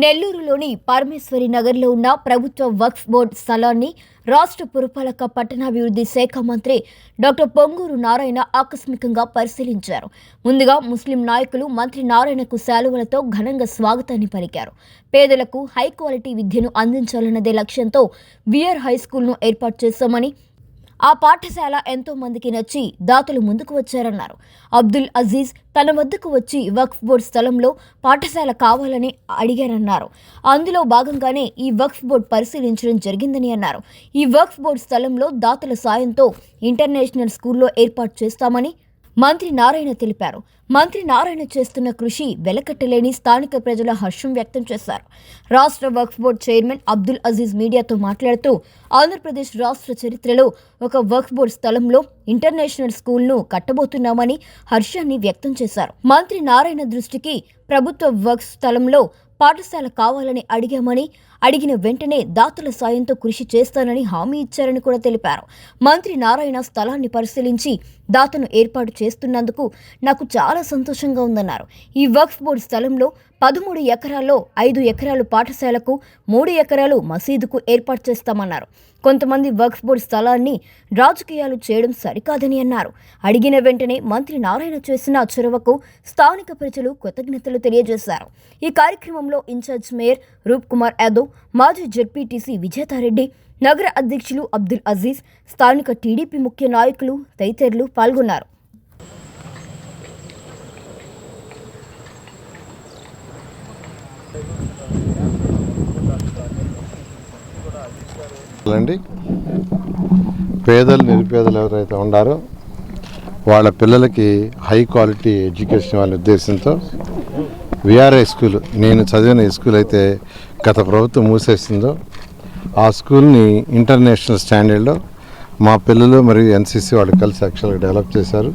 నెల్లూరులోని పరమేశ్వరి నగర్లో ఉన్న ప్రభుత్వ వక్ఫ్ బోర్డు స్థలాన్ని రాష్ట్ర పురపాలక పట్టణాభివృద్ధి శాఖ మంత్రి డాక్టర్ పొంగూరు నారాయణ ఆకస్మికంగా పరిశీలించారు. ముందుగా ముస్లిం నాయకులు మంత్రి నారాయణకు శాలువలతో ఘనంగా స్వాగతాన్ని పలికారు. పేదలకు హై క్వాలిటీ విద్యను అందించాలన్నదే లక్ష్యంతో వియర్ హై స్కూల్ను ఏర్పాటు చేశామని ఆ పాఠశాల ఎంతో మందికి నచ్చి దాతలు ముందుకు వచ్చారన్నారు. అబ్దుల్ అజీజ్ తన వద్దకు వచ్చి వక్ఫ్ బోర్డ్ స్థలంలో పాఠశాల కావాలని అడిగారన్నారు. అందులో భాగంగానే ఈ వక్ఫ్ బోర్డ్ పరిశీలించడం జరిగిందని అన్నారు. ఈ వక్ఫ్ బోర్డ్ స్థలంలో దాతల సాయంతో ఇంటర్నేషనల్ స్కూల్లో ఏర్పాటు చేస్తామని మంత్రి నారాయణ తెలిపారు. మంత్రి నారాయణ చేస్తున్న కృషి వెలకట్టలేని స్థానిక ప్రజల హర్షం వ్యక్తం చేశారు. రాష్ట్ర వక్ఫ్ బోర్డు చైర్మన్ అబ్దుల్ అజీజ్ మీడియాతో మాట్లాడుతూ ఆంధ్రప్రదేశ్ రాష్ట్ర చరిత్రలో ఒక వక్ఫ్ బోర్డ్ స్థలంలో ఇంటర్నేషనల్ స్కూల్ను కట్టబోతున్నామని హర్షాన్ని వ్యక్తం చేశారు. మంత్రి నారాయణ దృష్టికి ప్రభుత్వ వక్ఫ్ స్థలంలో పాఠశాల కావాలని అడిగామని అడిగిన వెంటనే దాతల సాయంతో కృషి చేస్తానని హామీ ఇచ్చారని కూడా తెలిపారు. మంత్రి నారాయణ స్థలాన్ని పరిశీలించి దాతను ఏర్పాటు చేస్తున్నందుకు నాకు చాలా సంతోషంగా ఉందన్నారు. ఈ వక్ఫ్ బోర్డు స్థలంలో పదమూడు ఎకరాల్లో ఐదు ఎకరాలు పాఠశాలకు మూడు ఎకరాలు మసీదుకు ఏర్పాటు చేస్తామన్నారు. కొంతమంది వక్ఫ్ బోర్డు స్థలాన్ని రాజకీయాలు చేయడం సరికాదని అన్నారు. అడిగిన వెంటనే మంత్రి నారాయణ చేసిన చొరవకు స్థానిక ప్రజలు కృతజ్ఞతలు తెలియజేశారు. ఈ కార్యక్రమంలో in charge mayor Roop Kumar Yadav మాజీ జడ్పీటీసీ విజేతారెడ్డి నగర అధ్యక్షులు అబ్దుల్ అజీజ్ స్థానిక టీడీపీ ముఖ్య నాయకులు తదితరులు పాల్గొన్నారు. అండి. పేదలు నిరుపేదలు ఎవరైతే ఉన్నారో వాళ్ళ పిల్లలకి హై క్వాలిటీ ఎడ్యుకేషన్ వాళ్ళ ఉద్దేశంతో విఆర్ఐ స్కూల్ నేను చదివిన స్కూల్ అయితే గత ప్రభుత్వం మూసేసిందో ఆ స్కూల్ని ఇంటర్నేషనల్ స్టాండర్డ్లో మా పిల్లలు మరియు ఎన్సీసీ వాళ్ళు కలిసి యాక్చువల్గా డెవలప్ చేశారు.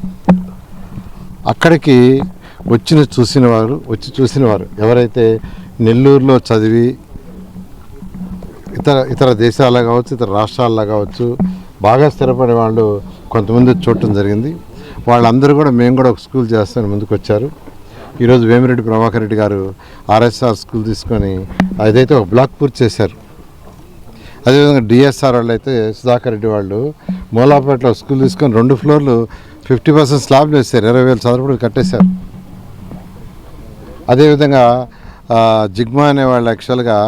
అక్కడికి వచ్చిన చూసిన వారు వచ్చి చూసిన వారు ఎవరైతే నెల్లూరులో చదివి ఇతర ఇతర దేశాల్లో కావచ్చు ఇతర రాష్ట్రాల్లో కావచ్చు బాగా స్థిరపడే వాళ్ళు కొంతమంది చూడటం జరిగింది. వాళ్ళందరూ కూడా మేము కూడా ఒక స్కూల్ చేస్తామని ముందుకు వచ్చారు ఈరోజు వేమిరెడ్డి ప్రభాకర్ రెడ్డి గారు ఆర్ఎస్ఆర్ స్కూల్ తీసుకొని అదైతే ఒక బ్లాక్ పూర్తి చేశారు. అదేవిధంగా డిఎస్ఆర్ వాళ్ళు అయితే సుధాకర్ రెడ్డి వాళ్ళు మూలాపేటలో స్కూల్ తీసుకొని రెండు ఫ్లోర్లు ఫిఫ్టీ పర్సెంట్ స్లాబ్లు వేశారు ఇరవై వేల చదరపడి కట్టేశారు. అదేవిధంగా జిగ్మా అనే వాళ్ళు యాక్చువల్గా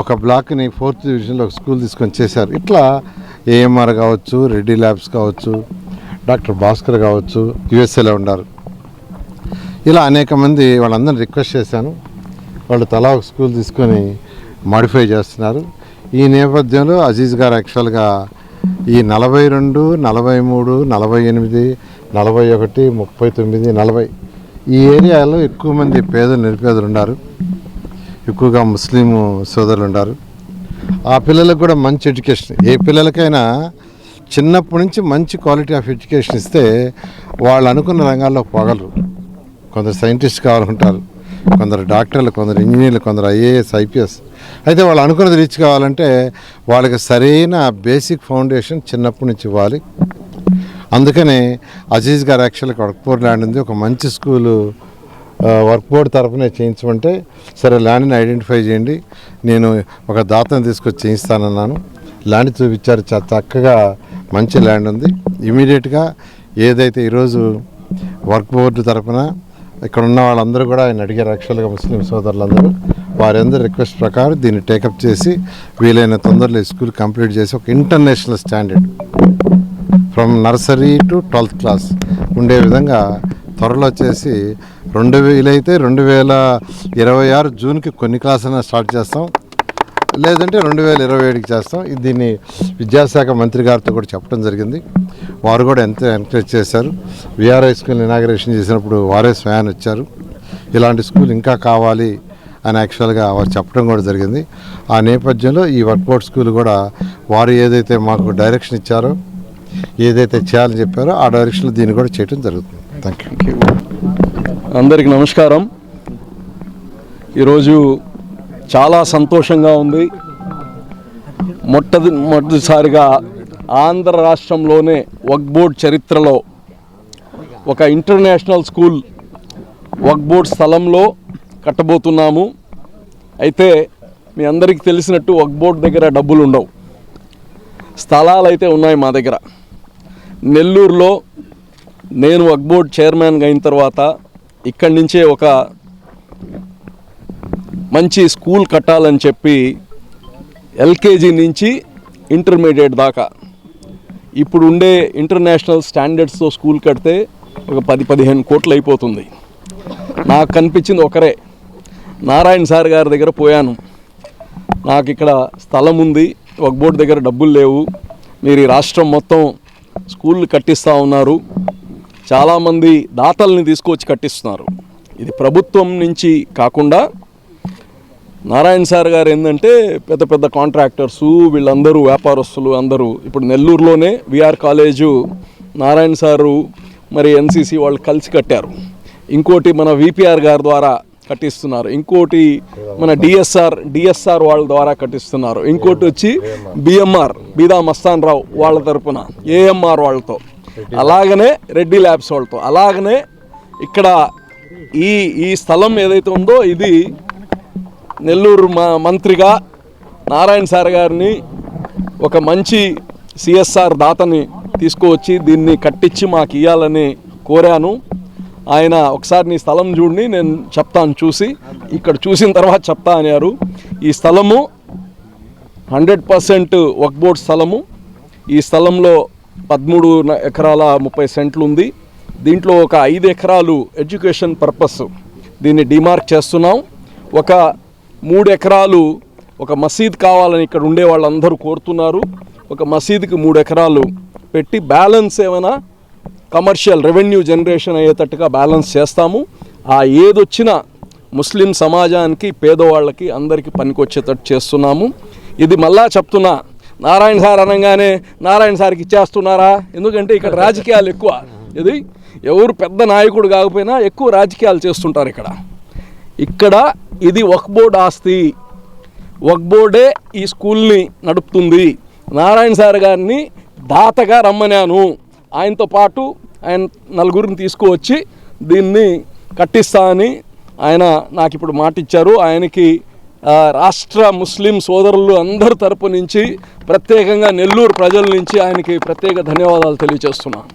ఒక బ్లాక్ని ఫోర్త్ డివిజన్లో ఒక స్కూల్ తీసుకొని చేశారు. ఇట్లా ఏఎంఆర్ కావచ్చు రెడ్డి ల్యాబ్స్ కావచ్చు డాక్టర్ భాస్కర్ కావచ్చు యుఎస్ఏలో ఉన్నారు. ఇలా అనేక మంది వాళ్ళందరిని రిక్వెస్ట్ చేశాను. వాళ్ళు తలా ఒక స్కూల్ తీసుకొని మాడిఫై చేస్తున్నారు. ఈ నేపథ్యంలో అజీజ్ గారు యాక్చువల్గా ఈ నలభై రెండు నలభై మూడు నలభై ఎనిమిది నలభై ఒకటి ముప్పై తొమ్మిది నలభై ఈ ఏరియాలో ఎక్కువ మంది పేదలు నిరుపేదలు ఉన్నారు. ఎక్కువగా ముస్లిం సోదరులు ఉన్నారు. ఆ పిల్లలకు కూడా మంచి ఎడ్యుకేషన్. ఏ పిల్లలకైనా చిన్నప్పటి నుంచి మంచి క్వాలిటీ ఆఫ్ ఎడ్యుకేషన్ ఇస్తే వాళ్ళు అనుకున్న రంగాల్లో పోగలరు. కొందరు సైంటిస్ట్ కావాలంటారు కొందరు డాక్టర్లు కొందరు ఇంజనీర్లు కొందరు ఐఏఎస్ ఐపీఎస్. అయితే వాళ్ళు అనుకున్నది రీచ్ కావాలంటే వాళ్ళకి సరైన బేసిక్ ఫౌండేషన్ చిన్నప్పటి నుంచి ఇవ్వాలి. అందుకనే అజీజ్ గారు యాక్చువల్గా వర్క్పోర్ట్ ల్యాండ్ ఉంది. ఒక మంచి స్కూలు వర్క్ బోర్డ్ తరఫునే చేయించమంటే సరే ల్యాండ్ని ఐడెంటిఫై చేయండి. నేను ఒక దాతను తీసుకొచ్చి చేయిస్తానన్నాను. ల్యాండ్ చూపించారు. చాలా చక్కగా మంచి ల్యాండ్ ఉంది. ఇమీడియట్గా ఏదైతే ఈరోజు వర్క్ బోర్డు తరఫున ఇక్కడ ఉన్న వాళ్ళందరూ కూడా ఆయన అడిగారు యాక్చువల్గా ముస్లిం సోదరులందరూ. వారందరూ రిక్వెస్ట్ ప్రకారం దీన్ని టేకప్ చేసి వీలైన తొందరలో ఈ స్కూల్ కంప్లీట్ చేసి ఒక international standard from nursery to twelfth class ఉండే విధంగా త్వరలో వచ్చేసి రెండు వేలైతే రెండు వేల ఇరవై ఆరు జూన్కి కొన్ని క్లాసులను స్టార్ట్ చేస్తాం. లేదంటే రెండు వేల ఇరవై ఏడుకి చేస్తాం. దీన్ని విద్యాశాఖ మంత్రి గారితో కూడా చెప్పడం జరిగింది. వారు కూడా ఎంతో ఎంకరేజ్ చేశారు. విఆర్ఐ స్కూల్ ఇనాగరేషన్ చేసినప్పుడు వారే స్వయాన్ వచ్చారు. ఇలాంటి స్కూల్ ఇంకా కావాలి అని యాక్చువల్గా వారు చెప్పడం కూడా జరిగింది. ఆ నేపథ్యంలో ఈ వర్క్ స్కూల్ కూడా వారు ఏదైతే మాకు డైరెక్షన్ ఇచ్చారో ఏదైతే చేయాలని చెప్పారో ఆ డైరెక్షన్లో దీన్ని కూడా చేయడం జరుగుతుంది. థ్యాంక్ యూ అందరికీ నమస్కారం. ఈరోజు చాలా సంతోషంగా ఉంది. మొట్టది మొదటిసారిగా ఆంధ్ర రాష్ట్రంలోనే వక్ బోర్డ్ చరిత్రలో ఒక ఇంటర్నేషనల్ స్కూల్ వక్ బోర్డ్ స్థలంలో కట్టబోతున్నాము. అయితే మీ అందరికీ తెలిసినట్టు వక్బోర్డ్ దగ్గర డబ్బులు ఉండవు స్థలాలు అయితే ఉన్నాయి మా దగ్గర. నెల్లూరులో నేను వక్బోర్డ్ బోర్డ్ చైర్మన్గా అయిన తర్వాత ఇక్కడి నుంచే ఒక మంచి స్కూల్ కట్టాలని చెప్పి ఎల్కేజీ నుంచి ఇంటర్మీడియట్ దాకా. ఇప్పుడు ఉండే ఇంటర్నేషనల్ స్టాండర్డ్స్తో స్కూల్ కడితే ఒక పది పదిహేను కోట్లు అయిపోతుంది. నాకు కనిపించింది ఒకరే. నారాయణ సార్ గారి దగ్గర పోయాను. నాకు ఇక్కడ స్థలం ఉంది. ఒక బోర్డు దగ్గర డబ్బులు లేవు. మీరు ఈ రాష్ట్రం మొత్తం స్కూళ్ళు కట్టిస్తూ ఉన్నారు. చాలామంది దాతల్ని తీసుకొచ్చి కట్టిస్తున్నారు. ఇది ప్రభుత్వం నుంచి కాకుండా నారాయణ సార్ గారు ఏంటంటే పెద్ద పెద్ద కాంట్రాక్టర్సు వీళ్ళందరూ వ్యాపారస్తులు అందరూ. ఇప్పుడు నెల్లూరులోనే విఆర్ కాలేజు నారాయణ సారు మరి ఎన్సీసీ వాళ్ళు కలిసి కట్టారు. ఇంకోటి మన విపిఆర్ గారి ద్వారా కట్టిస్తున్నారు. ఇంకోటి మన డిఎస్ఆర్ డిఎస్ఆర్ వాళ్ళ ద్వారా కట్టిస్తున్నారు. ఇంకోటి వచ్చి బిఎంఆర్ బీదా మస్తాన్ రావు వాళ్ళ తరపున ఏఎంఆర్ వాళ్ళతో. అలాగనే రెడ్డి ల్యాబ్స్ వాళ్ళతో. అలాగనే ఇక్కడ ఈ ఈ స్థలం ఏదైతే ఉందో ఇది నెల్లూరు మా మంత్రిగా నారాయణ సార్ గారిని ఒక మంచి సిఎస్ఆర్ దాతని తీసుకువచ్చి దీన్ని కట్టించి మాకు ఇవ్వాలని కోరాను. ఆయన ఒకసారి నీ స్థలం చూడండి నేను చెప్తాను చూసి. ఇక్కడ చూసిన తర్వాత చెప్తా అన్నారు. ఈ స్థలము హండ్రెడ్ పర్సెంట్ వర్క్ బోర్డ్ స్థలము. ఈ స్థలంలో పదమూడు ఎకరాల ముప్పై సెంట్లు ఉంది. దీంట్లో ఒక ఐదు ఎకరాలు ఎడ్యుకేషన్ పర్పస్ దీన్ని డిమార్క్ చేస్తున్నాం. ఒక మూడు ఎకరాలు ఒక మసీద్ కావాలని ఇక్కడ ఉండే వాళ్ళందరూ కోరుతున్నారు. ఒక మసీద్కి మూడు ఎకరాలు పెట్టి బ్యాలెన్స్ ఏమైనా కమర్షియల్ రెవెన్యూ జనరేషన్ అయ్యేటట్టుగా బ్యాలెన్స్ చేస్తాము. ఆ ఏదొచ్చినా ముస్లిం సమాజానికి పేదవాళ్ళకి అందరికీ పనికొచ్చేటట్టు చేస్తున్నాము. ఇది మళ్ళా చెప్తున్నా నారాయణ సార్ అనగానే నారాయణ సార్కి ఇచ్చేస్తున్నారా? ఎందుకంటే ఇక్కడ రాజకీయాలు ఎక్కువ. ఇది ఎవరు పెద్ద నాయకుడు కాకపోయినా ఎక్కువ రాజకీయాలు చేస్తుంటారు ఇక్కడ. ఇక్కడ ఇది వక్ బోర్డ్ ఆస్తి. వక్ బోర్డే ఈ స్కూల్ని నడుపుతుంది. నారాయణ సార్ గారిని దాతగా రమ్మనాను ఆయనతో పాటు ఆయన నలుగురిని తీసుకువచ్చి దీన్ని కట్టిస్తా అని ఆయన నాకు ఇప్పుడు మాట ఇచ్చారు ఆయనకి రాష్ట్ర ముస్లిం సోదరులు అందరి తరపు నుంచి ప్రత్యేకంగా నెల్లూరు ప్రజల నుంచి ఆయనకి ప్రత్యేక ధన్యవాదాలు తెలియజేస్తున్నాను.